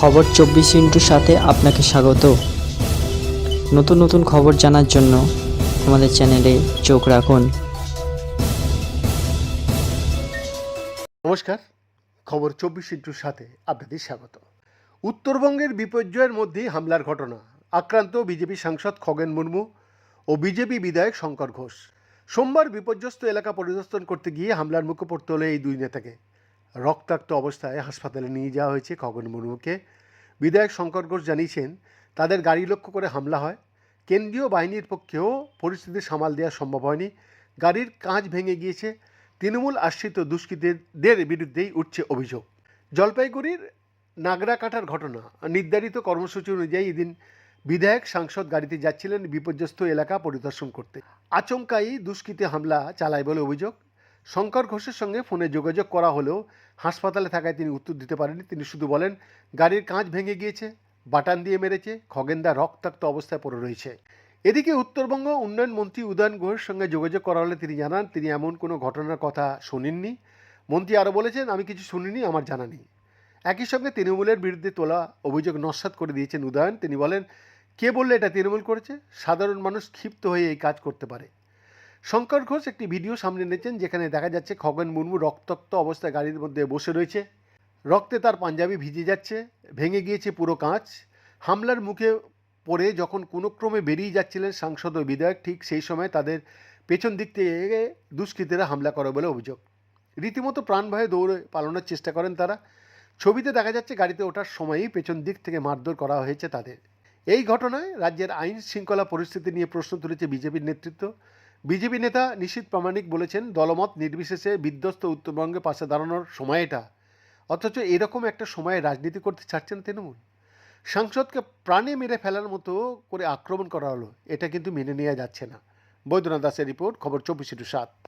খবর চব্বিশ ইন্টুর সাথে আপনাকে স্বাগত। নতুন নতুন খবর জানার জন্য আমাদের চ্যানেলে চোখ রাখুন। নমস্কার, খবর চব্বিশ ইন্টুর সাথে আপনাদের স্বাগত। উত্তরবঙ্গের বিপর্যয়ের মধ্যেই হামলার ঘটনা, আক্রান্ত বিজেপি সাংসদ খগেন মুর্মু ও বিজেপি বিধায়ক শঙ্কর ঘোষ। সোমবার বিপর্যস্ত এলাকা পরিদর্শন করতে গিয়ে হামলার মুখে পড়তে হলো এই দুই নেতাকে। রক্তাক্ত অবস্থায় হাসপাতালে নিয়ে যাওয়া হয়েছে খগন মুর্মুকে। বিধায়ক শঙ্কর ঘোষ জানিয়েছেন, তাদের গাড়ি লক্ষ্য করে হামলা হয়। কেন্দ্রীয় বাহিনীর পক্ষেও পরিস্থিতি সামাল দেওয়া সম্ভব হয়নি। গাড়ির কাঁচ ভেঙে গিয়েছে। তৃণমূল আশ্রিত দুষ্কৃতীদের বিরুদ্ধেই উঠছে অভিযোগ। জলপাইগুড়ির নাগরা নাগরাকাটার ঘটনা নির্ধারিত কর্মসূচি অনুযায়ী এদিন বিধায়ক সাংসদ গাড়িতে যাচ্ছিলেন বিপর্যস্ত এলাকা পরিদর্শন করতে। আচমকাই দুষ্কৃতী হামলা চালায় বলে অভিযোগ। শঙ্কর ঘোষের সঙ্গে ফোনে যোগাযোগ করা হলেও হাসপাতালে থাকায় তিনি উত্তর দিতে পারেননি। তিনি শুধু বলেন, গাড়ির কাঁচ ভেঙে গিয়েছে, বাটান দিয়ে মেরেছে, খগেন্দা রক্তাক্ত অবস্থায় পড়ে রয়েছে। এদিকে উত্তরবঙ্গ উন্নয়ন মন্ত্রী উদয়ন ঘোষের সঙ্গে যোগাযোগ করা হলে তিনি জানান, তিনি এমন কোনো ঘটনার কথা শোনেননি। মন্ত্রী আরও বলেছেন, আমি কিছু শুনিনি, আমার জানা নেই। একই সঙ্গে তৃণমূলের বিরুদ্ধে তোলা অভিযোগ নস্বাত করে দিয়েছেন উদয়ন। তিনি বলেন, কে বললে এটা তৃণমূল করেছে? সাধারণ মানুষ ক্ষিপ্ত হয়ে এই কাজ করতে পারে। শঙ্কর ঘোষ একটি ভিডিও সামনে এনেছেন যেখানে দেখা যাচ্ছে খগেন মুর্মু রক্তাক্ত অবস্থায় গাড়ির মধ্যে বসে রয়েছে। রক্তে তার পাঞ্জাবি ভিজে যাচ্ছে, ভেঙে গিয়েছে পুরো কাঁচ। হামলার মুখে পড়ে যখন কোনো ক্রমে বেরিয়ে যাচ্ছিলেন সাংসদ ও বিধায়ক, ঠিক সেই সময় তাদের পেছন দিক থেকে দুষ্কৃতীরা হামলা করে বলে অভিযোগ। রীতিমতো প্রাণভয়ে দৌড়ে পালানোর চেষ্টা করেন তারা। ছবিতে দেখা যাচ্ছে গাড়িতে ওঠার সময়ই পেছন দিক থেকে মারধর করা হয়েছে তাদের। এই ঘটনায় রাজ্যের আইন শৃঙ্খলা পরিস্থিতি নিয়ে প্রশ্ন তুলেছে বিজেপির নেতৃত্ব। বিজেপি নেতা নিশীত প্রামাণিক বলেছেন, দলমত নির্বিশেষে বিধ্বস্ত উত্তরবঙ্গে পাশে দাঁড়ানোর সময় এটা। অথচ এরকম একটা সময়ে রাজনীতি করতে চাচ্ছেন তৃণমূল। সাংসদকে প্রাণে মেরে ফেলার মতো করে আক্রমণ করা হলো, এটা কিন্তু মেনে নেওয়া যাচ্ছে না। বৈদ্যনাথ দাসের রিপোর্ট, খবর চব্বিশ সাত।